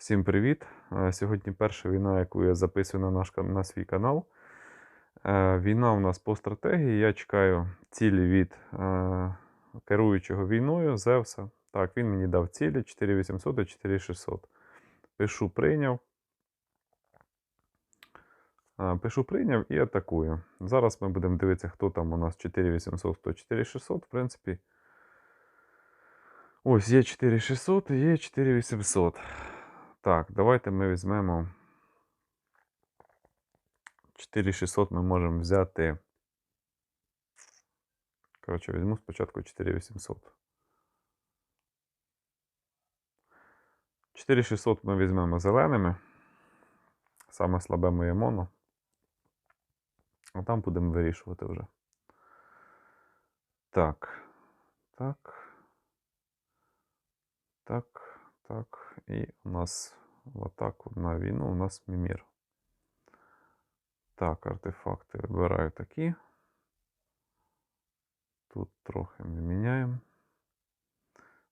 Всім привіт! Е, Сьогодні перша війна, яку я записую на, наш, на свій канал. Е, Війна у нас по стратегії. Я чекаю цілі від е, керуючого війною Зевса. Так, він мені дав цілі 4800 і 4600. Пишу прийняв. Пишу прийняв і атакую. Зараз ми будемо дивитися, хто там у нас 4800, хто 4600. В принципі, ось є 4600 і є 4800. Так, давайте ми візьмемо 4600 ми можемо взяти. Коротше, візьму спочатку 4800. 4600 ми візьмемо зеленими. Саме слабе моє моно. А там будемо вирішувати вже. Так. Так. Так. Так. І у нас в атаку на війну у нас мімір. Так, артефакти вибираю такі. Тут трохи ми міняємо.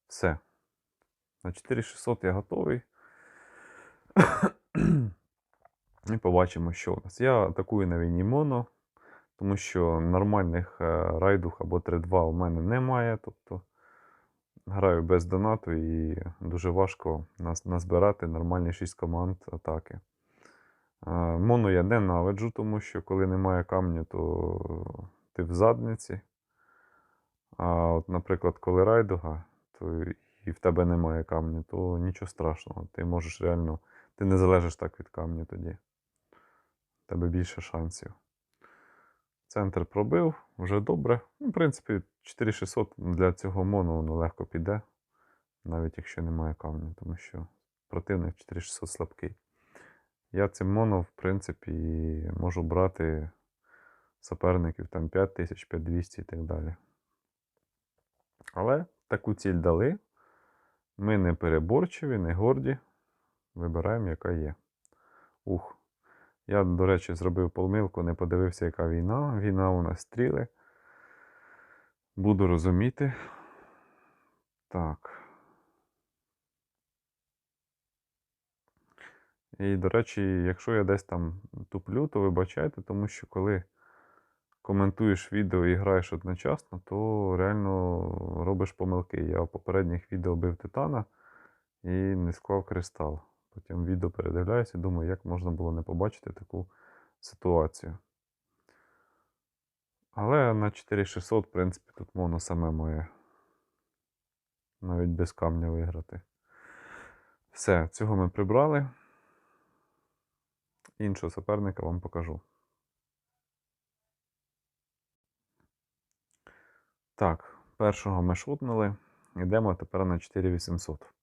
Все. На 4600 я готовий. І побачимо, що у нас. Я атакую на війні моно, тому що нормальних е, райдух або 3-2 у мене немає. Тобто граю без донату і дуже важко назбирати нормальні 6 команд атаки. Е, Моно я ненавиджу, тому що коли немає камню, то ти в задниці. А от, наприклад, коли райдуга, то і в тебе немає камню, то нічого страшного. Ти можеш реально, ти не залежиш так від камню тоді. В тебе більше шансів. Центр пробив, вже добре. Ну, в принципі, 4600 для цього моно воно легко піде, навіть якщо немає камню, тому що противник 4600 слабкий. Я цим моно, в принципі, можу брати суперників там 5000, 5200 і так далі. Але таку ціль дали. Ми не переборчиві, не горді. Вибираємо, яка є. Ух. Я, до речі, зробив помилку, не подивився, яка війна. Війна у нас стріли. Буду розуміти. Так. І, до речі, якщо я десь там туплю, то вибачайте, тому що коли коментуєш відео і граєш одночасно, то реально робиш помилки. Я в попередніх відео бив титана і не склав кристал. Потім відео передивляюся і думаю, як можна було не побачити таку ситуацію. Але на 4600, в принципі, тут моно саме моє. Навіть без камня виграти. Все, цього ми прибрали. Іншого суперника вам покажу. Так, першого ми шутнули. Йдемо тепер на 4800.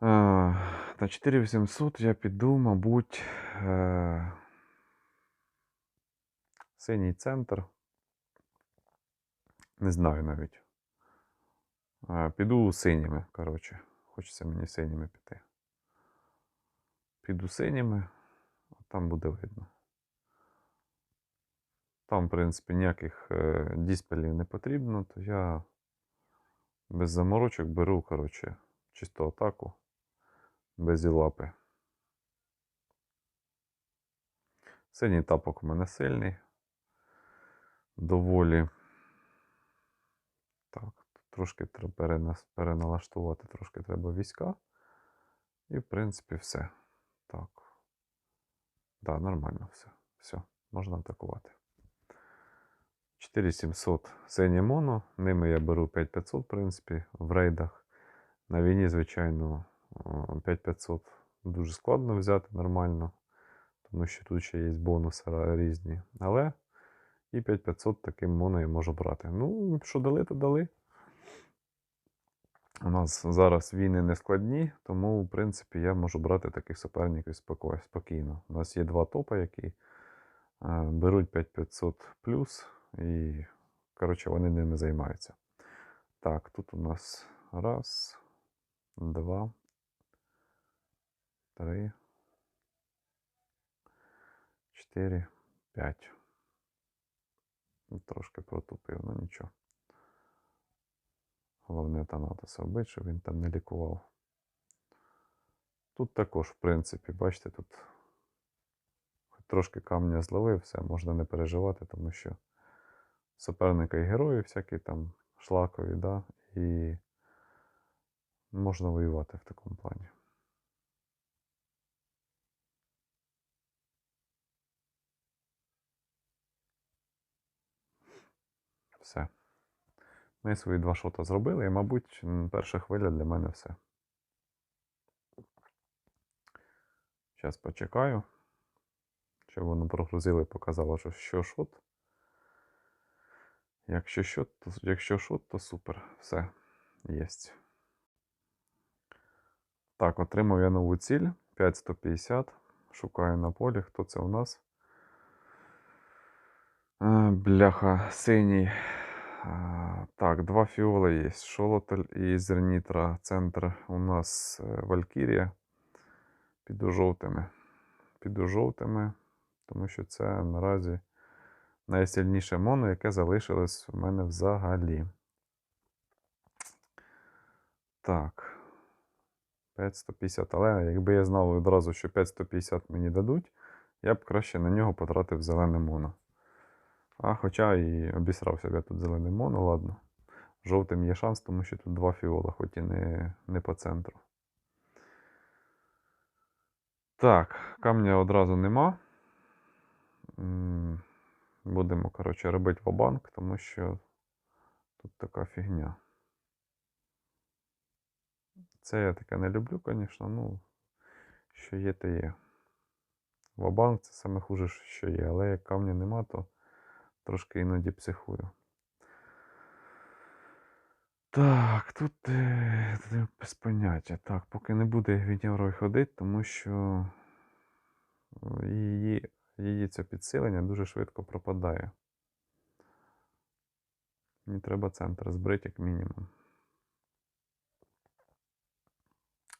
На 4800 я піду, мабуть, е, синій центр. Не знаю навіть. Е, Піду синіми, коротше. Хочеться мені синіми піти. Піду синіми, а там буде видно. Там, в принципі, ніяких е, діспелів не потрібно, то я без заморочок беру, коротше, чисто атаку, без лапи. Синій тапок у мене сильний. Доволі. Так, трошки треба переналаштувати, трошки треба війська. І, в принципі, все. Так. Да, нормально все. Все, можна атакувати. 4700 синє моно. Ними я беру 5500, в принципі, в рейдах. На війні, звичайно, 5500 дуже складно взяти нормально, тому що тут ще є бонуси різні. Але і 5500 таким моно я можу брати. Ну, що дали, то дали. У нас зараз війни не складні, тому, в принципі, я можу брати таких суперників спокійно. У нас є два топи, які е, беруть 5500 плюс, і, коротше, вони ними займаються. Так, тут у нас раз, два, три, чотири, п'ять. Ну, Трошки протупив, ну нічого. Головне Танатоса вбити, щоб він там не лікував. Тут також, в принципі, бачите, тут хоч трошки камня зловив, все, можна не переживати, тому що суперника і герої всякі там шлакові, да, і можна воювати в такому плані. Все. Ми свої два шота зробили, і, мабуть, перша хвиля для мене все. Зараз почекаю. Щоб воно прогрузило і показало, що, що шот. Якщо шот, то, якщо шот, то супер. Все. Єсть. Так, отримав я нову ціль. 5150. Шукаю на полі. Хто це у нас? А, бляха, синій. Так, два фіола є. Шолотель і Зернітра. Центр у нас е, Валькірія. Піду жовтими. Піду жовтими, тому що це наразі найсильніше моно, яке залишилось в мене взагалі. Так. 5150. Але якби я знав одразу, що 5150 мені дадуть, я б краще на нього потратив зелене моно. А хоча і обісрався б я тут зелене моно, ладно. Жовтим є шанс, тому що тут два фіола, хоч і не, не по центру. Так, камня одразу нема. Будемо, коротше, робити в-банк, тому що тут така фігня. Це я таке не люблю, звісно, ну, що є, то є. Ва-банк це саме хуже, що є, але як камня нема, то трошки іноді психую. Так, тут е, тут без поняття. Так, поки не буде гвінєврою ходити, тому що е, її, її це підсилення дуже швидко пропадає. Мені треба центр збрити як мінімум.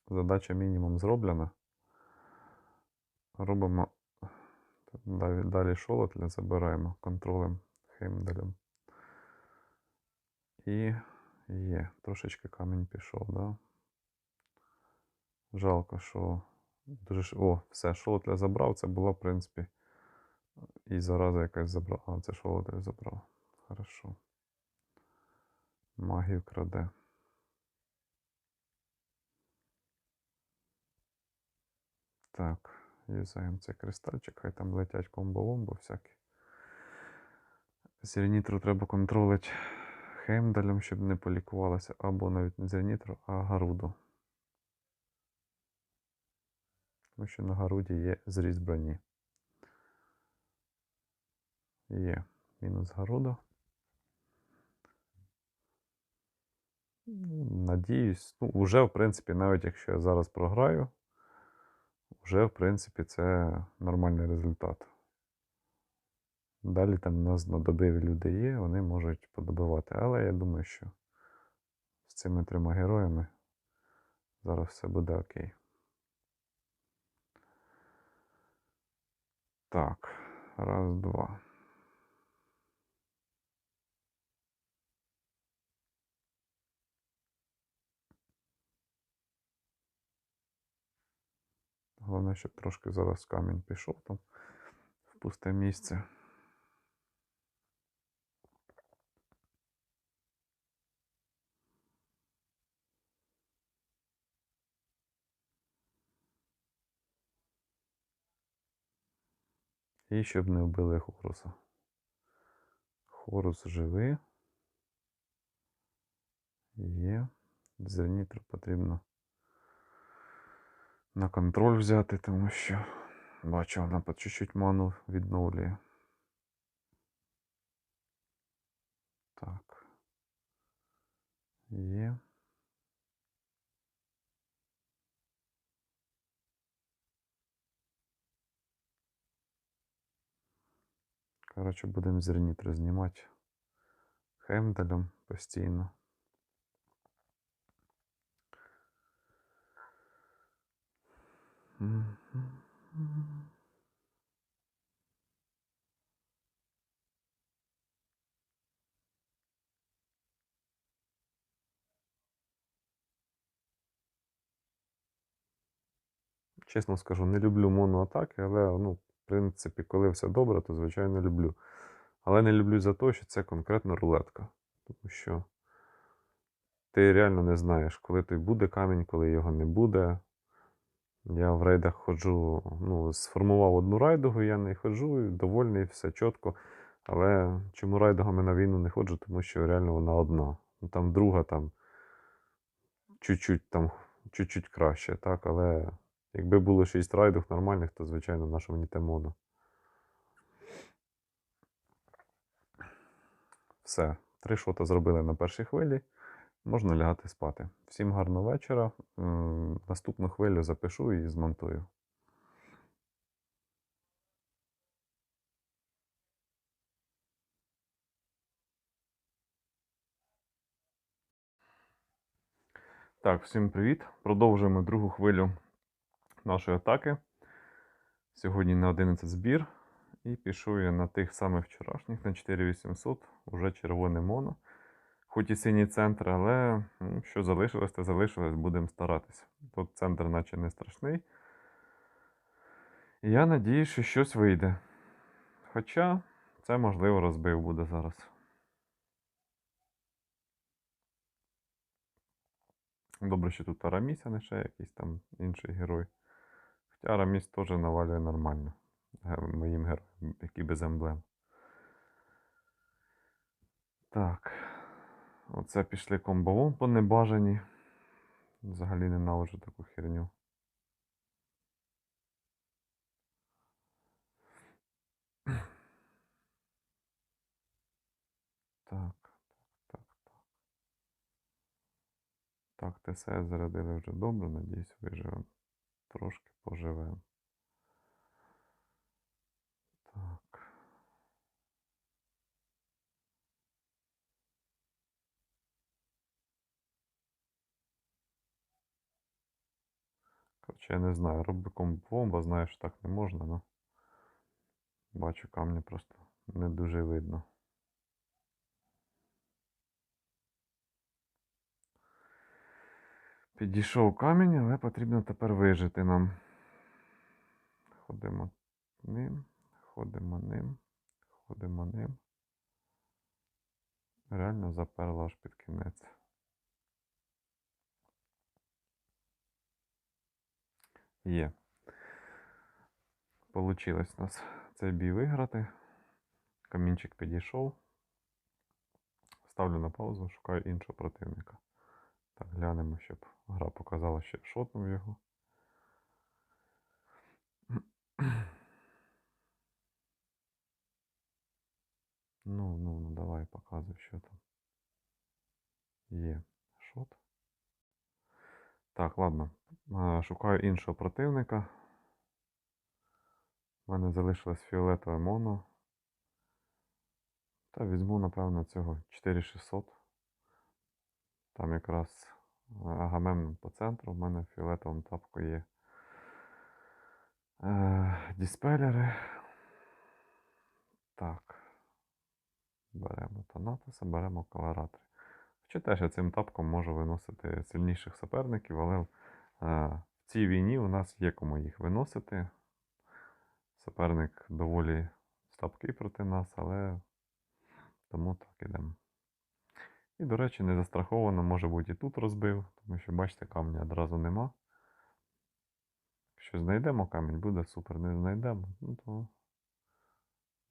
Задача мінімум зроблена. Робимо далі, далі шолотля, забираємо контролем Хеймдалем. І є. Трошечки камінь пішов, да? Жалко, що дуже. О, все, шолотля забрав. Це була, в принципі, і зараза якась забрав. А, це шолотля забрав. Хорошо. Магію краде. Так, юзаємо цей кристальчик, хай там летять комбо-ломбо всякі. Зернітру треба контролити хемдалем, щоб не полікувалося, або навіть не зернітру, а гаруду. Тому що на гаруді є зріз броні. Є мінус гаруда. Ну, Надіюсь, ну, вже, в принципі, навіть якщо я зараз програю, вже, в принципі, це нормальний результат. Далі там у нас надобиві люди є, вони можуть подобивати. Але я думаю, що з цими трьома героями зараз все буде окей. Так, раз, два. Головне, щоб трошки зараз камінь пішов там в пусте місце. І щоб не вбили Хоруса. Хорус живий. Є. Зернітр потрібно на контроль взяти, тому що бачу, вона по чуть-чуть ману відновлює. Так. Є. Коротше, будемо зернітри знімати хемдалем постійно. Чесно скажу, не люблю моноатаки, але ну, в принципі, коли все добре, то звичайно люблю. Але не люблю за те, що це конкретно рулетка. Тому що ти реально не знаєш, коли той буде камінь, коли його не буде. Я в рейдах ходжу, ну, сформував одну райдугу, я не ходжу, довольний, все чітко. Але чому райдугами на війну не ходжу? Тому що реально вона одна. Ну, там друга там чуть-чуть там чуть-чуть краще, так, але якби було 6 райдуг нормальних, то звичайно наша мені те моно. Все, три шота зробили на першій хвилі. Можна лягати спати. Всім гарного вечора. Наступну хвилю запишу і змонтую. Так, всім привіт. Продовжуємо другу хвилю нашої атаки. Сьогодні на 11 збір. І пішов я на тих самих вчорашніх, на 4800, уже червоне моно. Хоч і синій центр, але що залишилось, те залишилось, будемо старатися. Тут центр наче не страшний. І я надіюсь, що щось вийде. Хоча це можливо розбив буде зараз. Добре, що тут Араміс, а не ще якийсь там інший герой. Хоча Араміс теж навалює нормально. Моїм героям, які без емблем. Так. Оце пішли комбовом по небажані. Взагалі ненавиджу таку херню. Так, так, так, так. Так, ТСС зарядили вже добре, надіюсь, виживемо. Трошки поживемо. Коротше, я не знаю, роблю комбомба, знаю, що так не можна, але бачу камні просто не дуже видно. Підійшов камінь, але потрібно тепер вижити нам. Ходимо ним, ходимо ним, ходимо ним. Реально заперла аж під кінець. Є. Получилось у нас цей бій виграти. Камінчик підійшов. Ставлю на паузу, шукаю іншого противника. Так, глянемо, щоб гра показала, що шотнув його. Ну, ну, ну, давай показуй, що там. Є шот. Так, ладно. Шукаю іншого противника. У мене залишилось фіолетове моно. Та візьму, напевно, цього 4600. Там якраз е, агамемнон по центру. У мене в фіолетовому тапку є е, діспелери. Так. Беремо Танатоса, беремо колоратори. Хоча теж я цим тапком можу виносити сильніших суперників, але в цій війні у нас є кому їх виносити. Суперник доволі слабкий проти нас, але тому так ідемо. І, до речі, не застраховано, може бути і тут розбив, тому що, бачите, камня одразу нема. Якщо знайдемо камінь, буде супер. Не знайдемо, ну то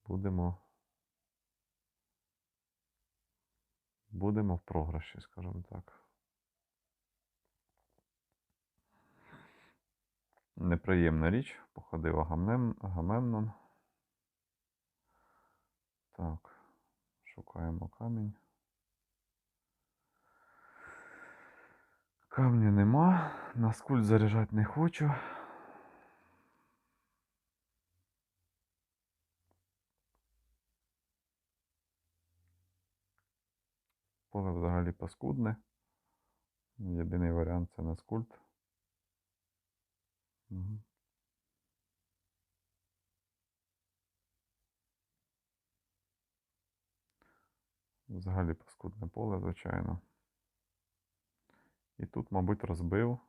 будемо. Будемо в програші, скажімо так. Неприємна річ. Походив Агамемнон. Так, шукаємо камінь. Камня нема. На скульт заряджати не хочу. Поле взагалі паскудне. Єдиний варіант це на скульт. Взагалі паскудне поле, звичайно. І тут, мабуть, розбив.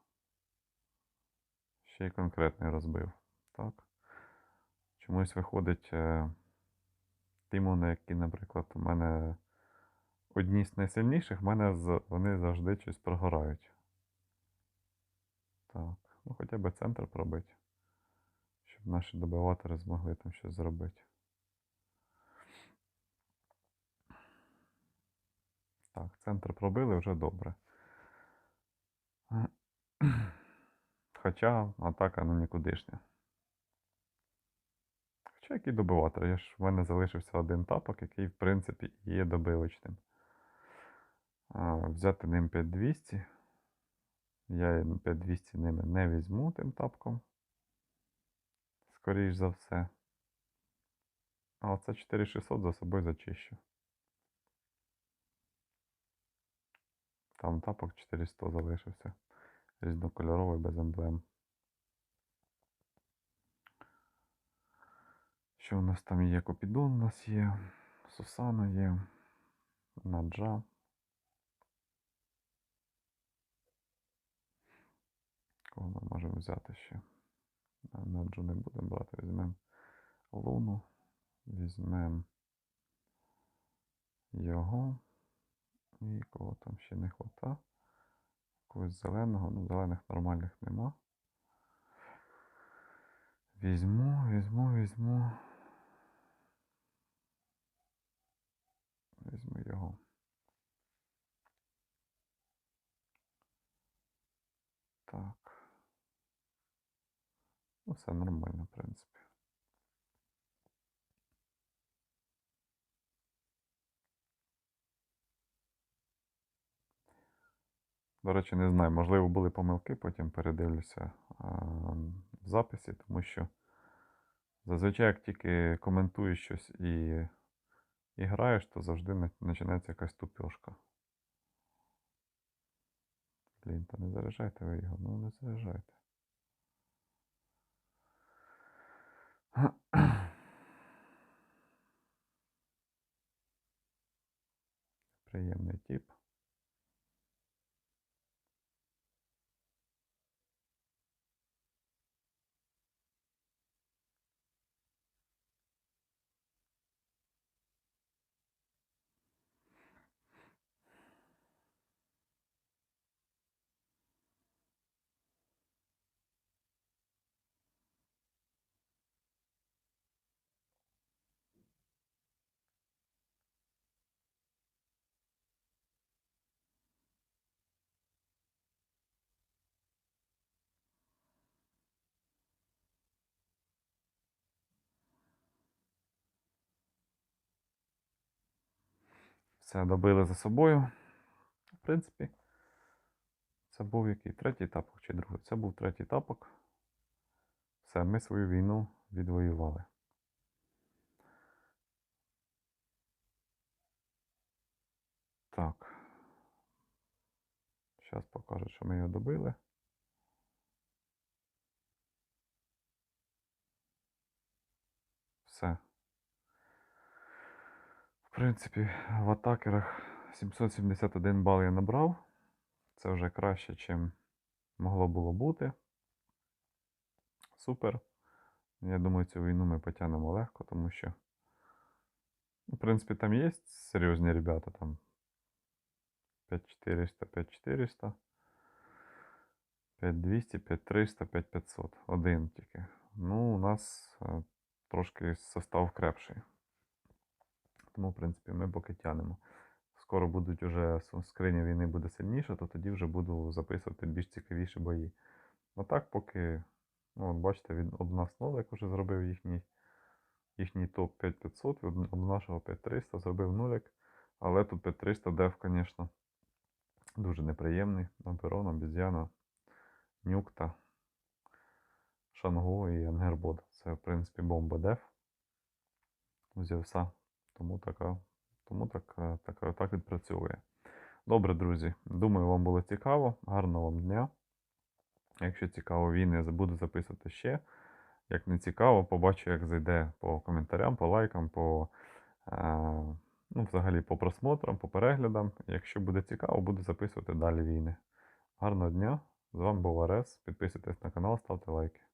Ще й конкретний розбив. Так. Чомусь виходить е, ті мони, які, наприклад, у мене одні з найсильніших, в мене вони завжди щось прогорають. Так. Ну хоча б центр пробити. Щоб наші добиватори змогли там щось зробити. Так, центр пробили вже добре. Хоча атака ну нікудишня. Хоча який добиватор? Я ж в мене залишився один тапок, який, в принципі, є добивочним. А, взяти ним 5200. Я 5200 ними не візьму тим тапком. Скоріш за все. А оце 4600 за собою зачищу. Там тапок 400 залишився. Різнокольоровий без емблем. Що у нас там є? Купідон у нас є, Сусана є, Наджа. Кого ми можемо взяти ще? А, Наджу не будемо брати, візьмемо Луну, візьмемо його. І кого там ще не хвата. Когось зеленого, ну зелених нормальних нема. Візьму, візьму, візьму. Візьму його. Так. Ну, все нормально, в принципі. До речі, не знаю, можливо, були помилки, потім передивлюся в записі, тому що зазвичай, як тільки коментуєш щось і, і граєш, то завжди починається якась тупьошка. Блін, та не заряджайте ви його, ну не заряджайте. Приємний тип. Все добили за собою. В принципі, це був який третій тапок чи другий? Це був третій тапок. Все, ми свою війну відвоювали. Так. Зараз покажу, що ми його добили. Все. В принципі, в атакерах 771 бал я набрав. Це вже краще, ніж могло було бути. Супер. Я думаю, цю війну ми потягнемо легко, тому що, ну, в принципі, там є серйозні ребята, там 5400, 5400, 5200, 5300, 5500. Один тільки. Ну, у нас е, трошки состав крепший. Тому, в принципі, ми поки тянемо. Скоро будуть уже скриня війни буде сильніша, то тоді вже буду записувати більш цікавіші бої. Ну так, поки, ну, от бачите, об нас нолик вже зробив їхній, їхній топ 5500, від нашого 5300 зробив нулик. Але тут 5300 дев, звісно, дуже неприємний. Оперон, обіз'яна, нюкта, Шанго і Ангербот. Це, в принципі, бомба дев у Зевса. Тому така, тому так, е, так, так відпрацьовує. Добре, друзі. Думаю, вам було цікаво. Гарного вам дня. Якщо цікаво війни, я буду записувати ще. Як не цікаво, побачу, як зайде по коментарям, по лайкам, по, е, ну, взагалі по просмотрам, по переглядам. Якщо буде цікаво, буду записувати далі війни. Гарного дня, З вами був Арес. Підписуйтесь на канал, ставте лайки.